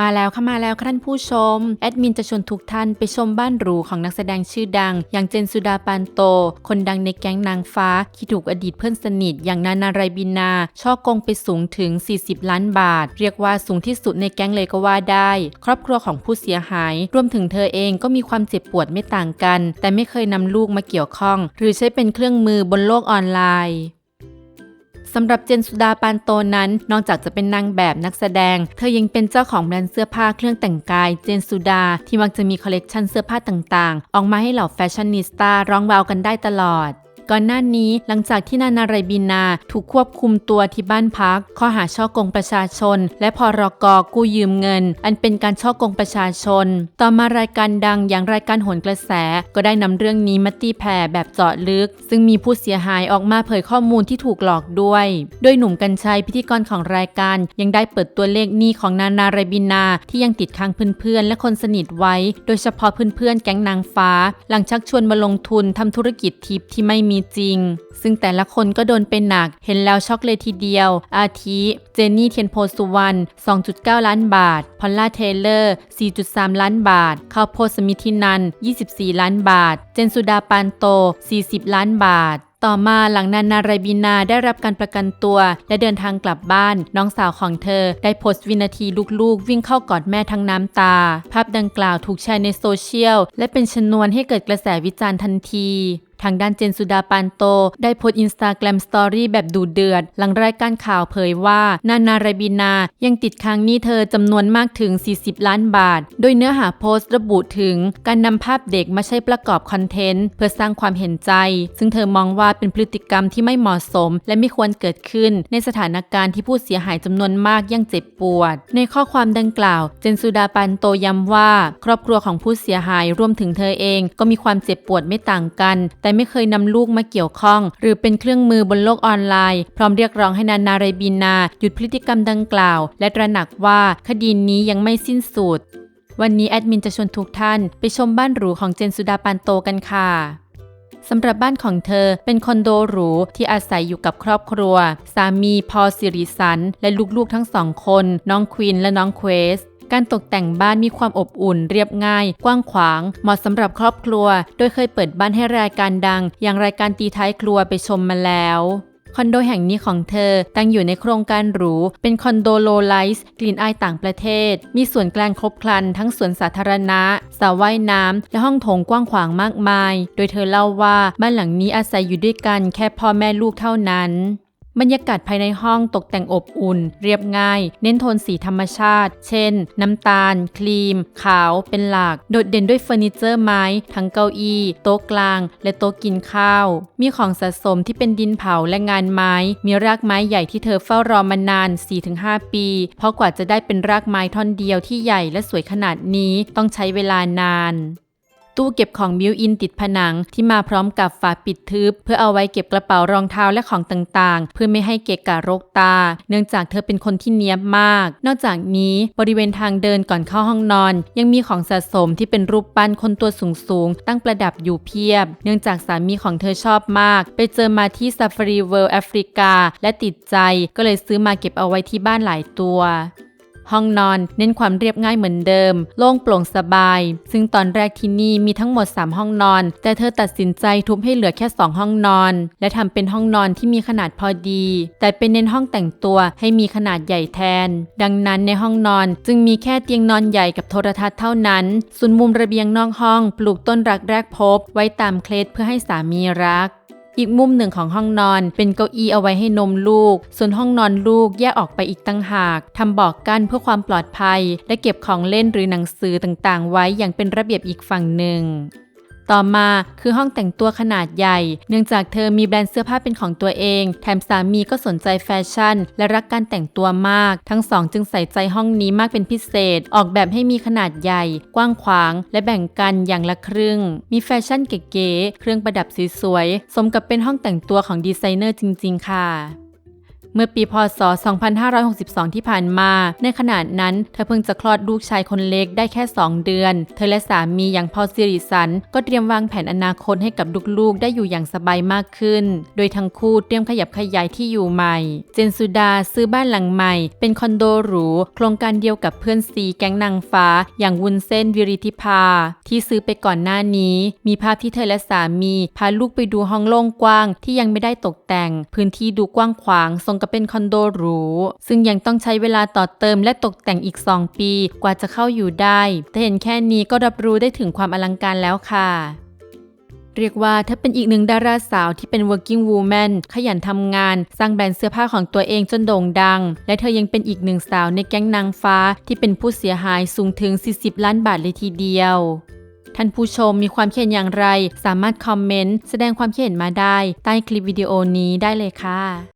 มาแล้วค่ะมาแล้วค่ะท่านผู้ชม แอดมินจะชวนทุกท่านไปชมบ้านหรูของนักแสดงชื่อดัง อย่างเจนสุดาปานโต คนดังในแก๊งนางฟ้า ที่ถูกอดีตเพื่อนสนิท อย่างนานาไรบินา ช่อกงไปสูงถึง 40 ล้านบาท เรียกว่าสูงที่สุดในแก๊งเลยก็ว่าได้ ครอบครัวของผู้เสียหาย รวมถึงเธอเองก็มีความเจ็บปวดไม่ต่างกัน แต่ไม่เคยนำลูกมาเกี่ยวข้อง หรือใช้เป็นเครื่องมือบนโลกออนไลน์ สำหรับเจนสุดาปานโตนั้น นอกจากจะเป็นนางแบบนักแสดง เธอยังเป็นเจ้าของแบรนด์เสื้อผ้าเครื่องแต่งกาย เจนสุดาที่มักจะมีคอลเลกชันเสื้อผ้าต่างๆ ออกมาให้เหล่าแฟชั่นนิสต้าร้องวาวกันได้ตลอด ก่อนหน้านี้หลังจากที่นานาไรบินาถูกควบคุมตัวที่บ้านพัก ข้อหาช่อกงประชาชน และพรกกู้ยืมเงิน อันเป็นการช่อกงประชาชน ต่อมารายการดังอย่างรายการโหนกระแส ก็ได้นำเรื่องนี้มาตีแผ่แบบเจาะลึก ซึ่งมีผู้เสียหายออกมาเผยข้อมูลที่ถูกหลอกด้วย โดยหนุ่มกัญชัยพิธีกรของรายการ ยังได้เปิดตัวเลขหนี้ของนานาไรบินาที่ยังติดค้างเพื่อนๆและคนสนิทไว้ โดยเฉพาะเพื่อนๆแก๊งนางฟ้า หลังชักชวนมาลงทุนทำธุรกิจทิปที่ไม่มีจริง ซึ่งแต่ละคนก็โดนเป็นหนัก เห็นแล้วช็อกเลยทีเดียว อาทิ เจนนี่เทียนโพสุวรรณ 2.9 ล้านบาท พอลล่าเทเลอร์ 4.3 ล้านบาท ข้าวโพดสมิธินัน 24 ล้านบาท เจนสุดาปานโต 40 ล้านบาทต่อมาหลังนานาไรบินาได้รับการประกันตัว และเดินทางกลับบ้าน น้องสาวของเธอ ได้โพสต์วินาทีลูกๆ วิ่งเข้ากอดแม่ทั้งน้ำตา ภาพดังกล่าวถูกแชร์ในโซเชียล และเป็นชนวนให้เกิดกระแสวิจารณ์ทันที ทางด้านเจนสุดาปานโต ได้โพสต์อินสตาแกรมสตอรี่แบบดูเดือด หลังรายการข่าวเผยว่า นานาไรบินา ยังติดค้างหนี้เธอจำนวนมากถึง 40 ล้านบาท โดยเนื้อหาโพสต์ระบุถึงการนำภาพเด็กมาใช้ประกอบคอนเทนต์ เพื่อสร้างความเห็นใจ ซึ่งเธอมองว่าเป็นพฤติกรรมที่ไม่เหมาะสม และไม่ควรเกิดขึ้น ในสถานการณ์ที่ผู้เสียหายจำนวนมากยังเจ็บปวด ในข้อความดังกล่าว เจนสุดาปานโตย้ำว่า ครอบครัวของผู้เสียหายรวมถึงเธอเอง ก็มีความเจ็บปวดไม่ต่างกันแต่ไม่เคยนำลูกมาเกี่ยวข้อง หรือเป็นเครื่องมือบนโลกออนไลน์ พร้อมเรียกร้องให้นานาเรบินา หยุดพฤติกรรมดังกล่าว และตระหนักว่าคดีนี้ยังไม่สิ้นสุด วันนี้แอดมินจะชวนทุกท่านไปชมบ้านหรูของเจนสุดาปานโตกันค่ะสำหรับบ้านของเธอเป็นคอนโดหรูที่อาศัยอยู่กับครอบครัว สามีพอสิริสัน และลูกๆทั้งสองคน น้องควินและน้องเควส การตกแต่งบ้านมีความอบอุ่น เรียบง่าย กว้างขวาง เหมาะสำหรับครอบครัว โดยเคยเปิดบ้านให้รายการดัง อย่างรายการตีท้ายครัวไปชมมาแล้วคอนโดแห่งนี้ของเธอตั้งอยู่ในโครงการหรู เป็นคอนโดโลไลส์กลิ่นอายต่างประเทศ มีส่วนกลางครบครัน ทั้งสวนสาธารณะสระว่ายน้ำ และห้องโถงกว้างขวางมากมาย โดยเธอเล่าว่าบ้านหลังนี้อาศัยอยู่ด้วยกันแค่พ่อแม่ลูกเท่านั้น บรรยากาศภายในห้องตกแต่งอบอุ่น เรียบง่าย เน้นโทนสีธรรมชาติ เช่น น้ำตาล ครีม ขาวเป็นหลัก โดดเด่นด้วยเฟอร์นิเจอร์ไม้ ทั้งเก้าอี้ โต๊ะกลาง และโต๊ะกินข้าว มีของสะสมที่เป็นดินเผาและงานไม้ มีรากไม้ใหญ่ที่เธอเฝ้ารอมานาน 4-5 ปี เพราะกว่าจะได้เป็นรากไม้ท่อนเดียวที่ใหญ่และสวยขนาดนี้ต้องใช้เวลานาน ตู้เก็บของบิวอินติดผนังที่มาพร้อมกับฝาปิดทึบ เพื่อเอาไว้เก็บกระเป๋ารองเท้าและของต่างๆ เพื่อไม่ให้เกะกะรกตา เนื่องจากเธอเป็นคนที่เนียบมาก นอกจากนี้บริเวณทางเดินก่อนเข้าห้องนอน ยังมีของสะสมที่เป็นรูปปั้นคนตัวสูงๆตั้งประดับอยู่เพียบ เนื่องจากสามีของเธอชอบมาก ไปเจอมาที่ซาฟารีเวิลด์แอฟริกาและติดใจก็เลยซื้อมาเก็บเอาไว้ที่บ้านหลายตัว ห้องนอนเน้นความเรียบง่ายเหมือนเดิม โล่งโปร่งสบาย ซึ่งตอนแรกที่นี่มีทั้งหมด 3 ห้องนอน แต่เธอตัดสินใจทุบให้เหลือแค่ 2 ห้องนอน และทำเป็นห้องนอนที่มีขนาดพอดี แต่เป็นเน้นห้องแต่งตัวให้มีขนาดใหญ่แทน ดังนั้นในห้องนอนจึงมีแค่เตียงนอนใหญ่กับโทรทัศน์เท่านั้น ส่วนมุมระเบียงนอกห้อง ปลูกต้นรักแรกพบ ไว้ตามเคล็ดเพื่อให้สามีรัก อีกมุมหนึ่งของห้องนอน เป็นเก้าอี้เอาไว้ให้นมลูก ส่วนห้องนอนลูกแยกออกไปอีกตั้งหากทำบอกกั้นเพื่อความปลอดภัย และเก็บของเล่นหรือหนังสือต่างๆ ไว้อย่างเป็นระเบียบอีกฝั่งหนึ่ง ต่อมาคือห้องแต่งตัวขนาดใหญ่ เนื่องจากเธอมีแบรนด์เสื้อผ้าเป็นของตัวเอง แถมสามีก็สนใจแฟชั่น และรักการแต่งตัวมาก ทั้งสองจึงใส่ใจห้องนี้มากเป็นพิเศษ ออกแบบให้มีขนาดใหญ่ กว้างขวาง และแบ่งกันอย่างละครึ่ง มีแฟชั่นเก๋ๆ เครื่องประดับสวยๆ สมกับเป็นห้องแต่งตัวของดีไซเนอร์จริง ๆ ค่ะ เมื่อปีพศ 2562 ที่ผ่านมา ในขณะนั้นเธอเพิ่งจะคลอดลูกชายคนเล็กได้แค่ 2 เดือน เธอและสามีอย่างพอลซิริสัน ก็เตรียมวางแผนอนาคตให้กับลูกๆ ได้อยู่อย่างสบายมากขึ้น โดยทั้งคู่เตรียมขยับขยายที่อยู่ใหม่ เจนสุดาซื้อบ้านหลังใหม่ เป็นคอนโดหรู โครงการเดียวกับเพื่อนซีแก๊งนางฟ้า อย่างวุ้นเส้นวิริธิภา ที่ซื้อไปก่อนหน้านี้ มีภาพที่เธอและสามี พาลูกไปดูห้องโล่งกว้างที่ยังไม่ได้ตกแต่ง พื้นที่ดูกว้างขวางทรงกกับเป็นคอนโดหรู ซึ่งยังต้องใช้เวลาต่อเติมและตกแต่งอีก 2 ปีกว่าจะเข้าอยู่ได้ แต่เห็นแค่นี้ก็รับรู้ได้ถึงความอลังการแล้วค่ะเรียกว่าเธอเป็นอีกหนึ่งดาราสาวที่เป็น working woman ขยันทำงาน สร้างแบรนด์เสื้อผ้าของตัวเองจนโด่งดัง และเธอยังเป็นอีกหนึ่งสาวในแก๊งนางฟ้าที่เป็นผู้เสียหายสูงถึง 40 ล้านบาทเลยทีเดียว ท่านผู้ชมมีความคิดเห็นอย่างไร สามารถคอมเมนต์ แสดงความคิดเห็นมาได้ ใต้คลิปวิดีโอนี้ได้เลยค่ะ